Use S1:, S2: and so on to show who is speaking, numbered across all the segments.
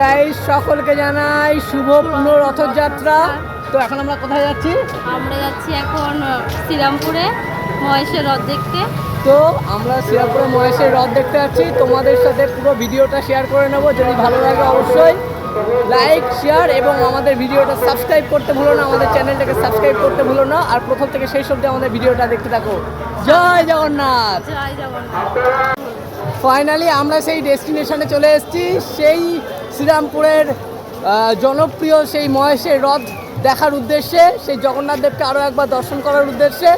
S1: Guys সকলকে জানাই শুভ রথযাত্রা তো এখন আমরা কোথায় যাচ্ছি?
S2: আমরা যাচ্ছি এখন শ্রীরামপুরে মহেশের রথ দেখতে।
S1: তো আমরা শ্রীরামপুরে মহেশের রথ দেখতে যাচ্ছি। তোমাদের সাথে পুরো ভিডিওটা শেয়ার করে নেব। যদি ভালো লাগে অবশ্যই লাইক শেয়ার এবং আমাদের ভিডিওটা সাবস্ক্রাইব করতে ভুলো না। আমাদের চ্যানেলটাকে সাবস্ক্রাইব করতে ভুলো না। আর প্রথম থেকে সেই অবধি আমাদের ভিডিওটা দেখতে থাকো। জয় জগন্নাথ!
S2: জয় জগন্নাথ।
S1: ফাইনালি আমরা সেই ডেস্টিনেশনে চলে এসেছি। সেই শ্রীরামপুরের জনপ্রিয় সেই মহেশের রথ দেখার উদ্দেশ্যে, সেই জগন্নাথ দেবকে আরও একবার দর্শন করার উদ্দেশ্যে।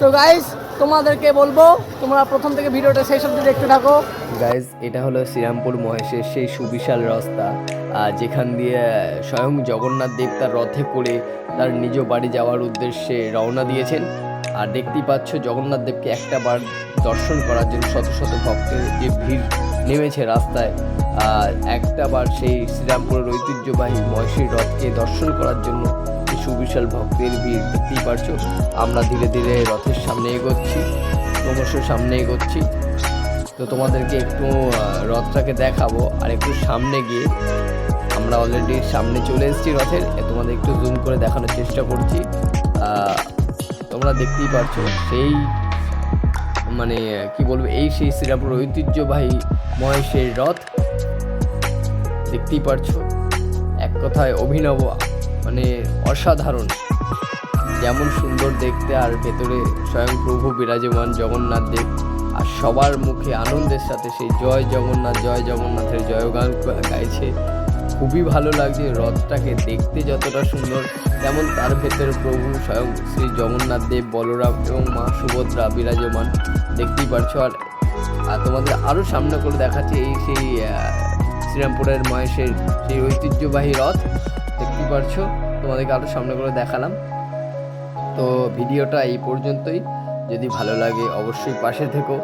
S1: তো গাইজ তোমাদেরকে বলব, তোমরা প্রথম থেকে ভিডিওটা সেই সব দেখতে থাকো।
S3: গাইজ এটা হলো শ্রীরামপুর মহেশের সেই সুবিশাল রাস্তা যেখান দিয়ে স্বয়ং জগন্নাথ দেব তার রথে করে তার নিজ বাড়ি যাওয়ার উদ্দেশ্যে রওনা দিয়েছেন। আর দেখতেই পাচ্ছ, জগন্নাথ দেবকে একটা বার দর্শন করার জন্য শত শত ভক্তের যে ভিড় নেমেছে রাস্তায়। আর একটা বার সেই শ্রীরামপুরের ঐতিহ্যবাহী মহেশের রথকে দর্শন করার জন্য সুবিশাল ভক্তের ভিড় দেখতেই পারছ। আমরা ধীরে ধীরে রথের সামনে এগোচ্ছি, ক্রমশ সামনে এগোচ্ছি। তো তোমাদেরকে একটু রথটাকে দেখাবো আর একটু সামনে গিয়ে। আমরা অলরেডি সামনে চলে এসেছি রথের তোমাদের একটু জুম করে দেখানোর চেষ্টা করছি। তোমরা দেখতেই পাচ্ছ সেই মানে কি বলব, এই সেই শ্রীরামপুর ঐতিহ্যবাহী মহেশের রথ। দেখতেই পারছ, এক কথায় অভিনব মানে অসাধারণ। যেমন সুন্দর দেখতে, আর ভেতরে স্বয়ং প্রভু বিরাজমান জগন্নাথ দেব। আর সবার মুখে আনন্দের সাথে সেই জয় জগন্নাথ, জয় জগন্নাথের জয়গান গাইছে। খুবই ভালো লাগছে রথটাকে দেখতে যতটা সুন্দর। তেমন তার ভেতরে প্রভু স্বয়ং শ্রী জগন্নাথ দেব, বলরাম এবং মা সুভদ্রা বিরাজমান। দেখতেই পারছ। আর আর তোমাদের আরও সামনে করে দেখাচ্ছে এই সেই শ্রীরামপুরের মহেশের সেই ঐতিহ্যবাহী রথ দেখতেই পারছ। তোমাদেরকে আরও সামনে করে দেখালাম। তো ভিডিওটা এই পর্যন্তই। যদি ভালো লাগে অবশ্যই পাশে থেকো।